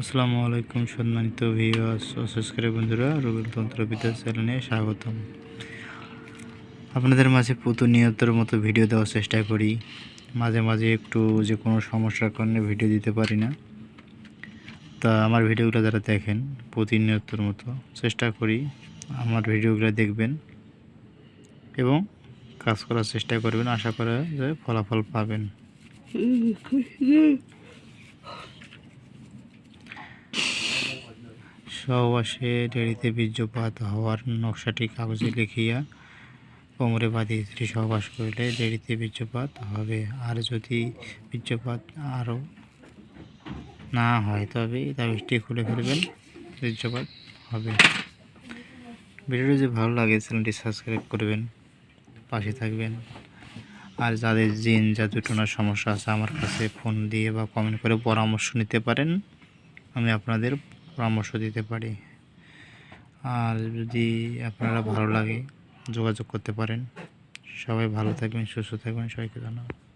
আসসালামু আলাইকুম সম্মানিত ভিউয়ার্স ও সাবস্ক্রাইব বন্ধুরা রুবেল তন্ত্রবিদ্যা চ্যানেলে স্বাগতম। আপনাদের মাঝে প্রতিনিয়তর মতো ভিডিও দেওয়ার চেষ্টা করি। মাঝে মাঝে একটু যে কোনো সমস্যার কারণে ভিডিও দিতে পারি না। তা আমার ভিডিওগুলো যারা দেখেন প্রতিনিয়তর মতো, চেষ্টা করি আমার ভিডিওগুলো দেখবেন এবং কাজ করার চেষ্টা করবেন। আশা করা যায় ফলাফল পাবেন। সহবাসে দেরিতে বীর্যপাত হওয়ার নকশাটি কাগজে লিখিয়া কোমরে বাঁধিয়ে স্ত্রী সহবাস করিলে দেরিতে বীর্যপাত হবে। আর যদি বীর্যপাত আরও না হয়, তবে তাবিজটি খুলে ফেলবেন, বীর্যপাত হবে। ভিডিওটি যদি ভালো লাগে, চ্যানেলটি সাবস্ক্রাইব করবেন, পাশে থাকবেন। আর যাদের জিন জাদুটোনার সমস্যা আছে, আমার কাছে ফোন দিয়ে বা কমেন্ট করে পরামর্শ নিতে পারেন। আমি আপনাদের পরামর্শ দিতে পারি। আর যদি আপনারা ভালো লাগে যোগাযোগ করতে পারেন। সবাই ভালো থাকবেন, সুস্থ থাকবেন, সবাইকে ধন্যবাদ।